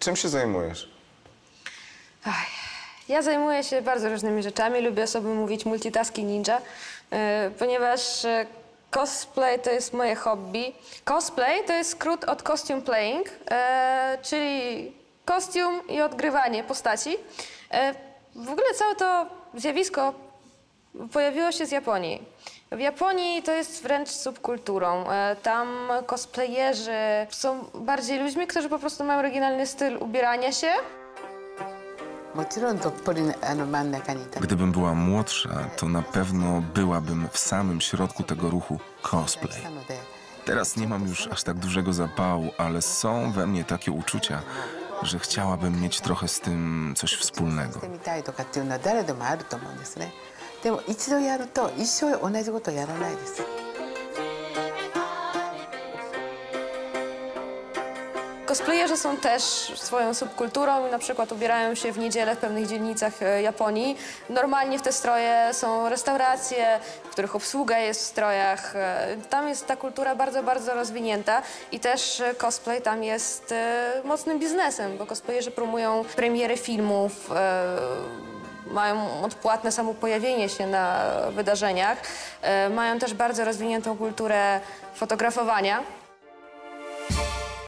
Czym się zajmujesz? Ja zajmuję się bardzo różnymi rzeczami. Lubię sobie mówić multitasking ninja, e, ponieważ e, cosplay to jest moje hobby. Cosplay to jest skrót od costume playing, e, czyli kostium i odgrywanie postaci. E, w ogóle całe to zjawisko pojawiło się z Japonii. W Japonii to jest wręcz subkulturą. E, tam cosplayerzy są bardziej ludźmi, którzy po prostu mają oryginalny styl ubierania się. Gdybym była młodsza, to na pewno byłabym w samym środku tego ruchu cosplay. Teraz nie mam już aż tak dużego zapału, ale są we mnie takie uczucia, że chciałabym mieć trochę z tym coś wspólnego. てみたいとかっていうのは誰でもあると思うんですねでも一度やると一生同じことをやらないです Cosplayerzy są też swoją subkulturą i na przykład ubierają się w niedzielę w pewnych dzielnicach e, Japonii. Normalnie w te stroje są restauracje, w których obsługa jest w strojach. E, Tam jest ta kultura bardzo, bardzo rozwinięta i też e, cosplay tam jest e, mocnym biznesem, bo cosplayerzy promują premiery filmów, e, mają odpłatne samo pojawienie się na wydarzeniach. E, Mają też bardzo rozwiniętą kulturę fotografowania.